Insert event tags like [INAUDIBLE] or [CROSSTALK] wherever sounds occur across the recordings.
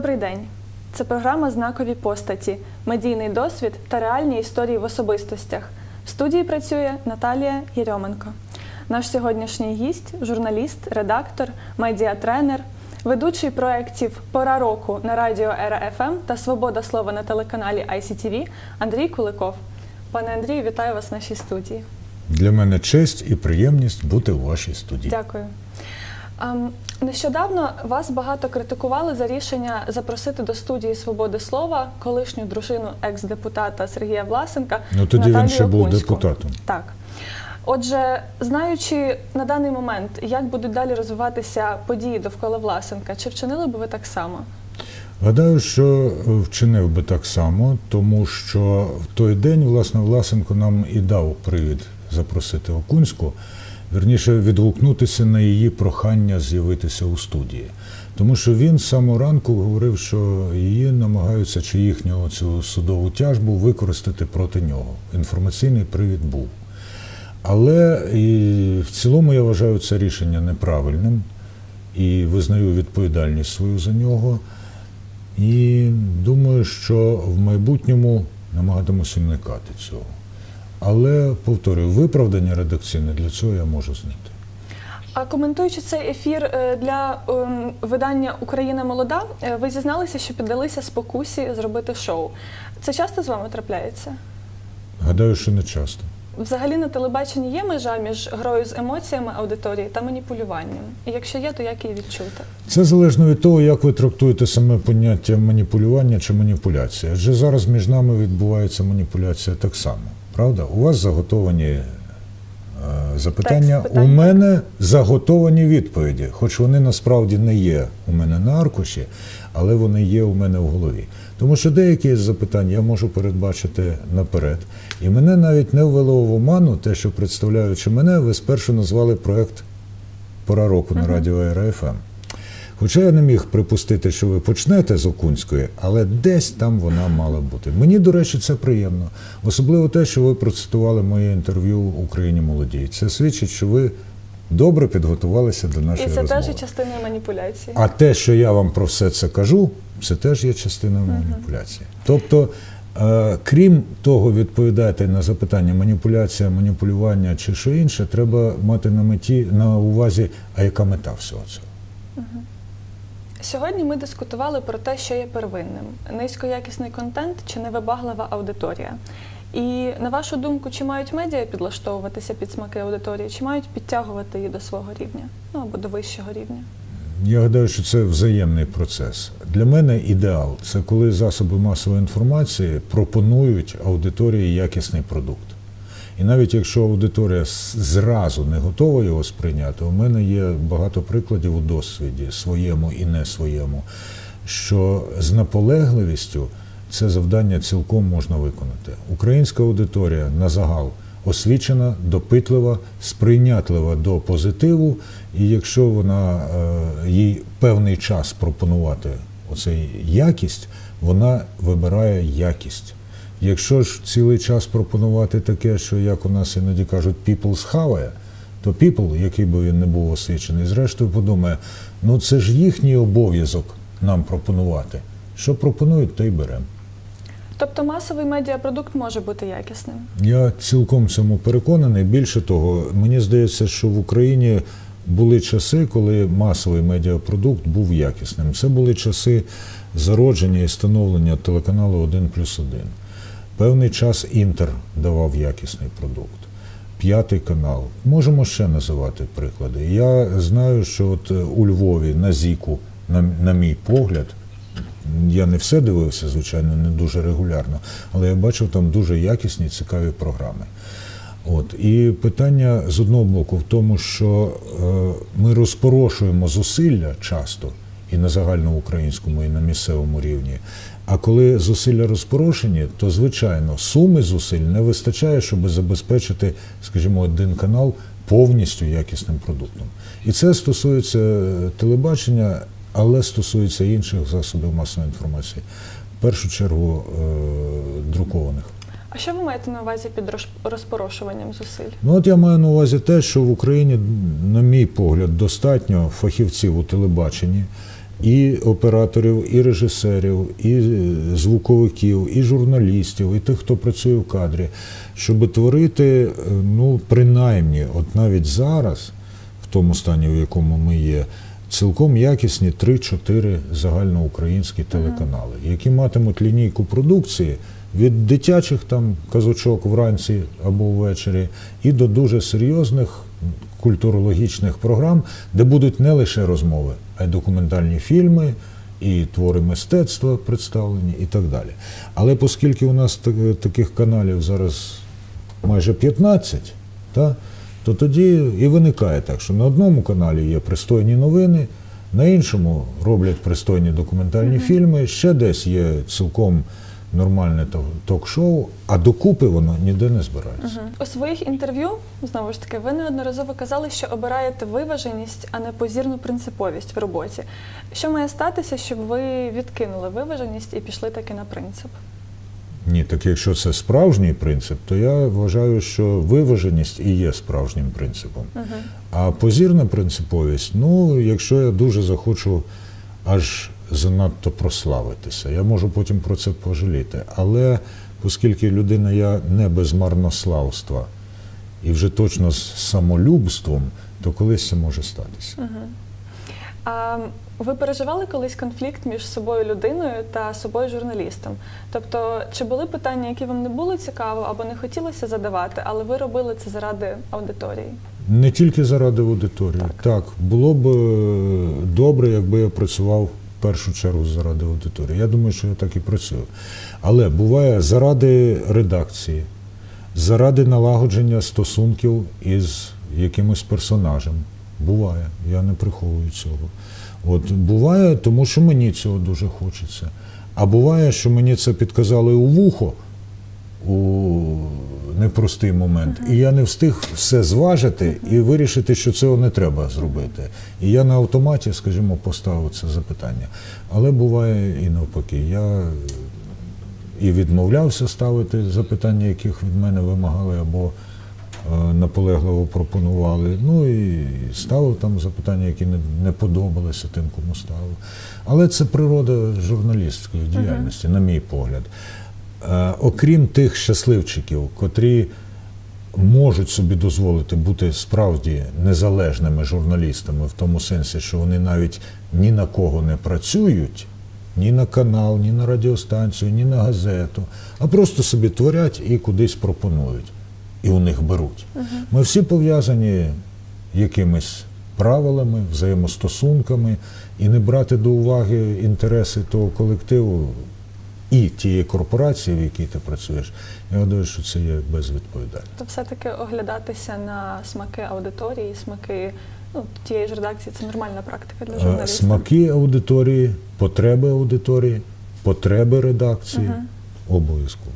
Добрий день. Це програма Знакові постаті, медійний досвід та реальні історії в особистостях. В студії працює Наталія Єрьоменко. Наш сьогоднішній гість журналіст, редактор, медіатренер, ведучий проєктів Пора року на радіо Ера ФМ та Свобода слова на телеканалі ICTV Андрій Куликов. Пане Андрію, вітаю вас в нашій студії. Для мене честь і приємність бути у вашій студії. Дякую. Ем, Нещодавно вас багато критикували за рішення запросити до студії свободи слова колишню дружину екс-депутата Сергія Власенка. Ну тоді Наталію він ще був Окунську. депутатом. Так. Отже, знаючи на даний момент, як будуть далі розвиватися події довкола Власенка, чи вчинили б ви так само? Гадаю, що вчинив би так само, тому що в той день, власне, Власенко нам і дав привід запросити Окунську, верніше відгукнутися на її прохання з'явитися у студії. Тому що він з самого ранку говорив, що її намагаються чи їхню цю судову тяжбу використати проти нього. Інформаційний привід був. Але і в цілому я вважаю це рішення неправильним і визнаю відповідальність свою за нього. І думаю, що в майбутньому намагатимуся уникати цього. Але повторюю, виправдання редакційне для цього я можу знайти. А коментуючи цей ефір е, для ем, видання Україна молода, е, ви зізналися, що піддалися спокусі зробити шоу. Це часто з вами трапляється? Гадаю, що не часто. Взагалі на телебаченні є межа між грою з емоціями аудиторії та маніпулюванням. І якщо є, то як її відчути? Це залежно від того, як ви трактуєте саме поняття маніпулювання чи маніпуляція. Адже зараз між нами відбувається маніпуляція так само. Правда? У вас заготовані е, запитання, Текст у мене заготовані відповіді, хоч вони насправді не є у мене на аркуші, але вони є у мене в голові. Тому що деякі з запитань я можу передбачити наперед. І мене навіть не ввело в оману те, що представляючи мене, ви спершу назвали проект Пора року на радіо РФМ. Хоча я не міг припустити, що ви почнете з Окунської, але десь там вона мала бути. Мені, до речі, це приємно. Особливо те, що ви процитували моє інтерв'ю Україні молодій. Це свідчить, що ви добре підготувалися до І нашої це розмови. теж є частиною маніпуляції. А те, що я вам про все це кажу, це теж є частиною маніпуляції. Тобто, е, крім того, відповідати на запитання маніпуляція, маніпулювання чи що інше, треба мати на меті на увазі, а яка мета всього цього. Сьогодні ми дискутували про те, що є первинним: низькоякісний контент чи невибаглива аудиторія. І на вашу думку, чи мають медіа підлаштовуватися під смаки аудиторії, чи мають підтягувати її до свого рівня, ну або до вищого рівня? Я гадаю, що це взаємний процес. Для мене ідеал це коли засоби масової інформації пропонують аудиторії якісний продукт. І навіть якщо аудиторія зразу не готова його сприйняти, у мене є багато прикладів у досвіді своєму і не своєму, що з наполегливістю це завдання цілком можна виконати. Українська аудиторія на загал освічена, допитлива, сприйнятлива до позитиву, і якщо вона е, їй певний час пропонувати оцей якість, вона вибирає якість. Якщо ж цілий час пропонувати таке, що як у нас іноді кажуть, people схаває, то people, який би він не був освічений, зрештою подумає, ну це ж їхній обов'язок нам пропонувати. Що пропонують, то й беремо. Тобто масовий медіапродукт може бути якісним. Я цілком цьому переконаний. Більше того, мені здається, що в Україні були часи, коли масовий медіапродукт був якісним. Це були часи зародження і становлення телеканалу 1 плюс 1. Певний час Інтер давав якісний продукт. П'ятий канал. Можемо ще називати приклади. Я знаю, що от е, у Львові на Зіку, на, на мій погляд, я не все дивився, звичайно, не дуже регулярно, але я бачив там дуже якісні, цікаві програми. От і питання з одного боку в тому, що е, ми розпорошуємо зусилля часто і на загальноукраїнському, і на місцевому рівні. А коли зусилля розпорошені, то звичайно суми зусиль не вистачає, щоб забезпечити, скажімо, один канал повністю якісним продуктом. І це стосується е, телебачення, але стосується інших засобів масової інформації, в першу чергу е, друкованих. А що ви маєте на увазі під роз- розпорошуванням зусиль? Ну от я маю на увазі те, що в Україні, на мій погляд, достатньо фахівців у телебаченні і операторів, і режисерів, і е, звуковиків, і журналістів, і тих, хто працює в кадрі, щоб творити, е, ну, принаймні, от навіть зараз, в тому стані, в якому ми є, цілком якісні 3-4 загальноукраїнські телеканали, які матимуть лінійку продукції від дитячих там казочок вранці або ввечері, і до дуже серйозних культурологічних програм, де будуть не лише розмови, а й документальні фільми, і твори мистецтва представлені, і так далі. Але оскільки у нас таких каналів зараз майже 15, та, то тоді і виникає так, що на одному каналі є пристойні новини, на іншому роблять пристойні документальні фільми, ще десь є цілком нормальне ток-шоу, а докупи воно ніде не збирається. У своїх інтерв'ю, знову ж таки, ви неодноразово казали, що обираєте виваженість, а не позірну принциповість в роботі. Що має статися, щоб ви відкинули виваженість і пішли таки на принцип? Ні, так якщо це справжній принцип, то я вважаю, що виваженість і є справжнім принципом. А позірна принциповість, ну, якщо я дуже захочу аж занадто прославитися, я можу потім про це пожаліти. Але оскільки людина я не без марнославства і вже точно з самолюбством, то колись це може статися. А ви переживали колись конфлікт між собою людиною та собою журналістом? Тобто, чи були питання, які вам не було цікаво або не хотілося задавати, але ви робили це заради аудиторії? Не тільки заради аудиторії. Так, було б е, добре, якби я працював першу чергу заради аудиторії. Я думаю, що я так і працюю. Але буває заради редакції, заради налагодження стосунків із якимось персонажем. Буває, я не приховую цього. От буває, тому що мені цього дуже хочеться. А буває, що мені це підказали у вухо у непростий момент. І я не встиг все зважити і вирішити, що цього не треба зробити. І я на автоматі, скажімо, поставив це запитання. Але буває і навпаки. Я і відмовлявся ставити запитання, яких від мене вимагали або е, наполегливо пропонували. Ну і ставив там запитання, які не, не подобалися тим, кому ставив. Але це природа журналістської діяльності, на мій погляд. Е, окрім тих щасливчиків, котрі можуть собі дозволити бути справді незалежними журналістами, в тому сенсі, що вони навіть ні на кого не працюють, ні на канал, ні на радіостанцію, ні на газету, а просто собі творять і кудись пропонують. І у них беруть. Ми всі пов'язані якимись правилами, взаємостосунками, і не брати до уваги інтереси того колективу і тієї корпорації, в якій ти працюєш, я гадаю, що це є безвідповідально. То все-таки оглядатися на смаки аудиторії, смаки ну, тієї ж редакції це нормальна практика для Е, журналіста. Смаки аудиторії, потреби аудиторії, потреби редакції обов'язково.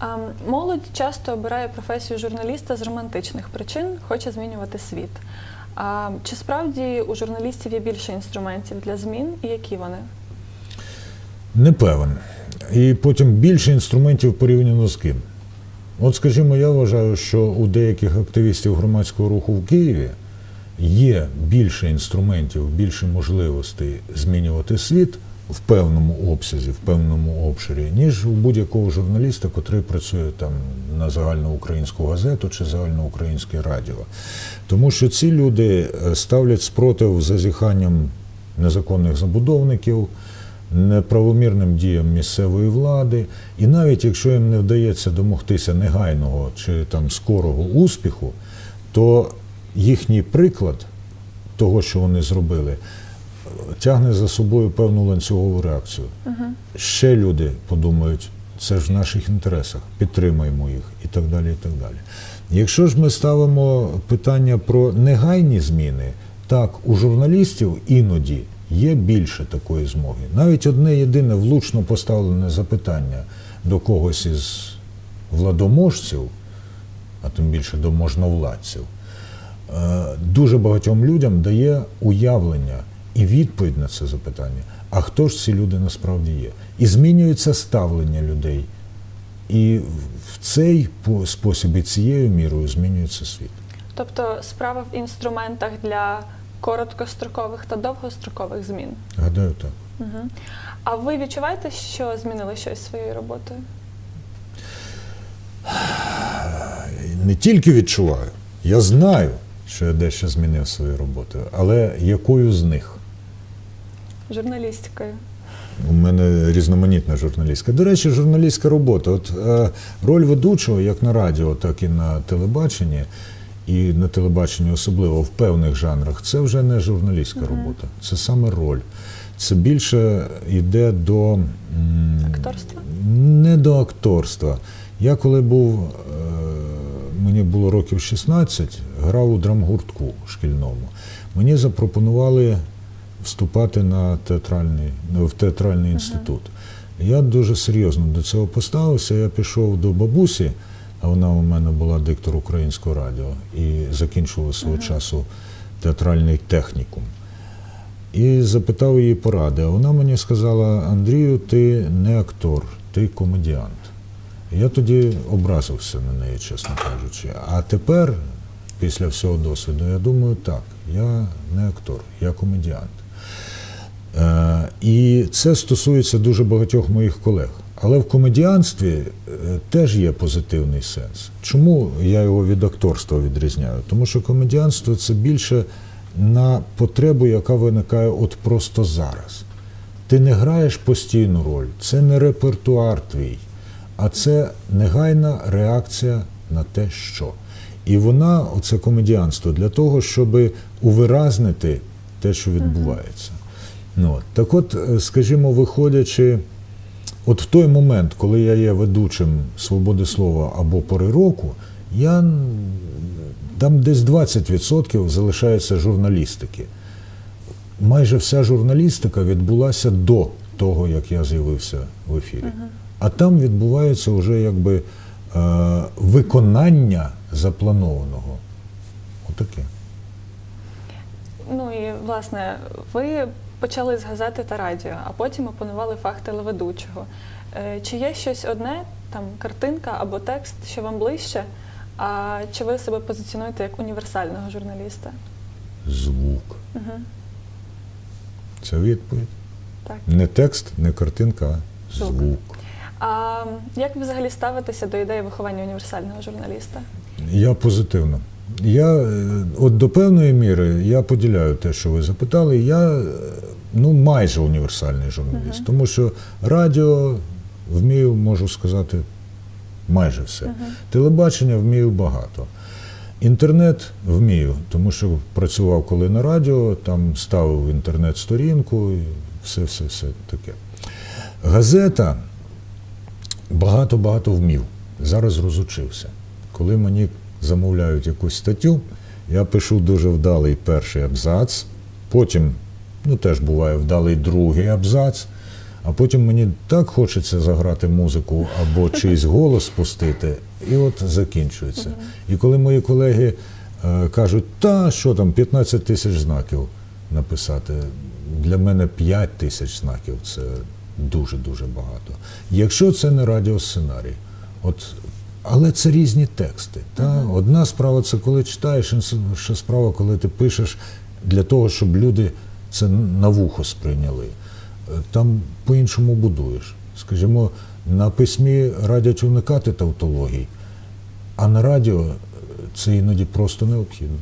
А, молодь часто обирає професію журналіста з романтичних причин, хоче змінювати світ. А, чи справді у журналістів є більше інструментів для змін і які вони? Не певен. І потім більше інструментів порівняно з ким. От, скажімо, я вважаю, що у деяких активістів громадського руху в Києві є більше інструментів, більше можливостей змінювати світ в певному обсязі, в певному обширі, ніж у будь-якого журналіста, котрий працює там на загальноукраїнську газету чи загальноукраїнське радіо. Тому що ці люди е, ставлять спротив зазіханням незаконних забудовників, неправомірним діям місцевої влади, і навіть якщо їм не вдається домогтися негайного чи там скорого успіху, то їхній приклад того, що вони зробили, тягне за собою певну ланцюгову реакцію. Ще люди подумають, це ж в наших інтересах, підтримаємо їх і так далі. і так далі. Якщо ж ми ставимо питання про негайні зміни, так, у журналістів іноді є більше такої змоги. Навіть одне єдине влучно поставлене запитання до когось із владоможців, а тим більше до можновладців, е, дуже багатьом людям дає уявлення і відповідь на це запитання. А хто ж ці люди насправді є? І змінюється ставлення людей. І в цей по- спосіб і цією мірою змінюється світ. Тобто справа в інструментах для короткострокових та довгострокових змін. Гадаю, так. Угу. А ви відчуваєте, що змінили щось своєю роботою? Не тільки відчуваю, я знаю, що я дещо змінив своєю роботою, але якою з них? Журналістикою. У мене різноманітна журналістська. До речі, журналістська робота. От е, роль ведучого, як на радіо, так і на телебаченні, і на телебаченні особливо в певних жанрах, це вже не журналістська робота, це саме роль. Це більше йде до м, Акторства? не до акторства. Я коли був, е, мені було років 16, грав у драмгуртку шкільному. Мені запропонували вступати на театральний, ну, в театральний інститут. Я дуже серйозно до цього поставився. Я пішов до бабусі, а вона у мене була диктор українського радіо і закінчувала свого часу театральний технікум. І запитав її поради. А вона мені сказала: Андрію, ти не актор, ти комедіант. Я тоді образився на неї, чесно кажучи. А тепер, після всього досвіду, я думаю, так, я не актор, я комедіант. Е, і це стосується дуже багатьох моїх колег. Але в комедіанстві е, теж є позитивний сенс. Чому я його від акторства відрізняю? Тому що комедіанство це більше на потребу, яка виникає от просто зараз. Ти не граєш постійну роль, це не репертуар твій, а це негайна реакція на те, що. І вона, оце комедіанство, для того, щоб увиразнити те, що відбувається. Ну, так от, е, скажімо, виходячи, от в той момент, коли я є ведучим свободи слова або пори року, я там десь 20% залишається журналістики. Майже вся журналістика відбулася до того, як я з'явився в ефірі. А там відбувається вже якби е, виконання запланованого. Отаке. Ну і власне, ви почали з газети та радіо, а потім опанували фах телеведучого. Е, Чи є щось одне, там картинка або текст, що вам ближче? А чи ви себе позиціонуєте як універсального журналіста? Звук. Угу. Це відповідь. Так. Не текст, не картинка, а Звук. звук. А як ви взагалі ставитеся до ідеї виховання універсального журналіста? Я позитивно. Я е, от до певної міри я поділяю те, що ви запитали. Я е, ну майже універсальний журналіст, тому що радіо вмію, можу сказати, майже все. Телебачення вмію багато. Інтернет вмію, тому що працював коли на радіо, там ставив інтернет-сторінку і все, все, все таке. Газета багато-багато вмів. Зараз розучився. Коли мені замовляють якусь статтю, я пишу дуже вдалий перший абзац, потім, ну теж буває вдалий другий абзац, а потім мені так хочеться заграти музику або [LAUGHS] чийсь голос пустити, і от закінчується. І коли мої колеги е, кажуть, та що там, 15 тисяч знаків написати, для мене 5 тисяч знаків це дуже-дуже багато. Якщо це не радіосценарій, от, але це різні тексти. Та? Одна справа це коли читаєш, інша справа, коли ти пишеш для того, щоб люди це на вухо сприйняли. Е, Там по-іншому будуєш. Скажімо, на письмі радять уникати тавтологій, а на радіо е, це іноді просто необхідно.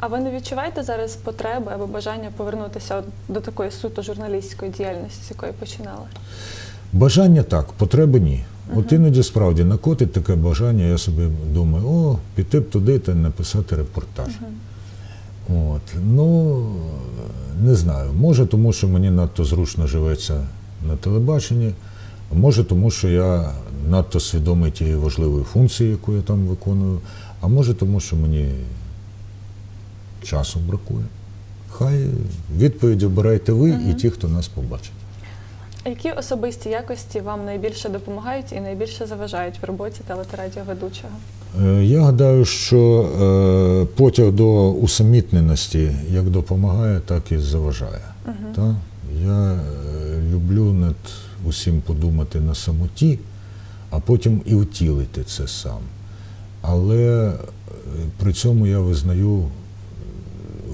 А ви не відчуваєте зараз потреби або бажання повернутися до такої суто журналістської діяльності, з якої починали? Бажання так, потреби ні. От іноді справді накотить таке бажання, я собі думаю, о, піти б туди та написати репортаж. От. Ну, не знаю. Може, тому що мені надто зручно живеться на телебаченні, може, тому що я надто свідомий тієї важливої функції, яку я там виконую, а може, тому що мені часу бракує. Хай відповідь обирайте ви і ті, хто нас побачить. Які особисті якості вам найбільше допомагають і найбільше заважають в роботі телерадіоведучого? Е, Я гадаю, що е, потяг до усамітненості як допомагає, так і заважає. Та? Я е, люблю над усім подумати на самоті, а потім і втілити це сам. Але при цьому я визнаю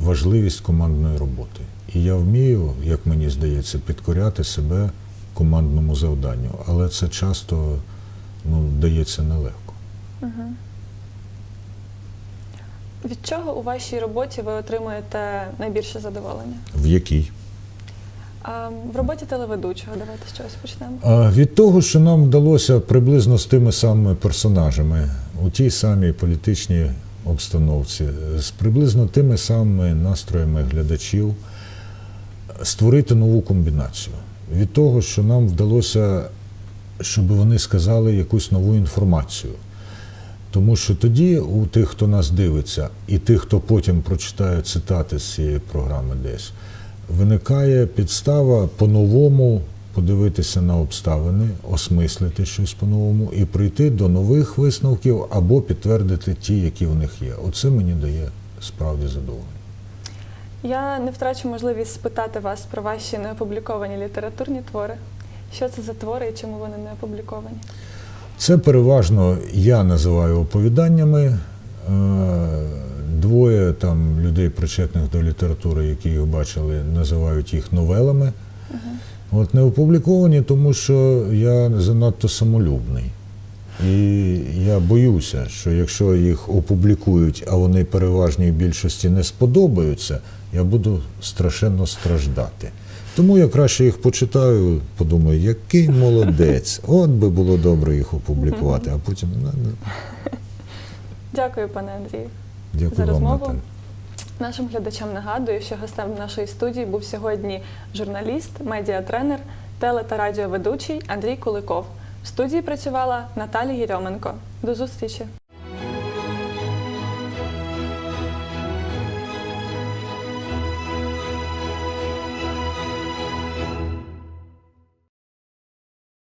важливість командної роботи. І я вмію, як мені здається, підкоряти себе командному завданню, але це часто ну, дається нелегко. Від чого у вашій роботі ви отримуєте найбільше задоволення? В якій? А, в роботі телеведучого давайте з чогось почнемо. А від того, що нам вдалося приблизно з тими самими персонажами у тій самій політичній обстановці, з приблизно тими самими настроями глядачів, створити нову комбінацію. Від того, що нам вдалося, щоб вони сказали якусь нову інформацію. Тому що тоді у тих, хто нас дивиться, і тих, хто потім прочитає цитати з цієї програми десь, виникає підстава по-новому подивитися на обставини, осмислити щось по-новому і прийти до нових висновків або підтвердити ті, які в них є. Оце мені дає справді задоволення. Я не втрачу можливість спитати вас про ваші неопубліковані літературні твори. Що це за твори і чому вони не опубліковані? Це переважно я називаю оповіданнями. Е, Двоє там людей, причетних до літератури, які їх бачили, називають їх новелами. От не опубліковані, тому що я занадто самолюбний. І я боюся, що якщо їх опублікують, а вони переважній більшості не сподобаються, я буду страшенно страждати. Тому я краще їх почитаю, подумаю, який молодець, от би було добре їх опублікувати, а потім ну, ну, Дякую, пане Андрію. дякую За вам, розмову. Нашим глядачам нагадую, що гостем нашої студії був сьогодні журналіст, медіатренер, теле та радіоведучий Андрій Куликов. В студії працювала Наталія Єрьоменко. До зустрічі!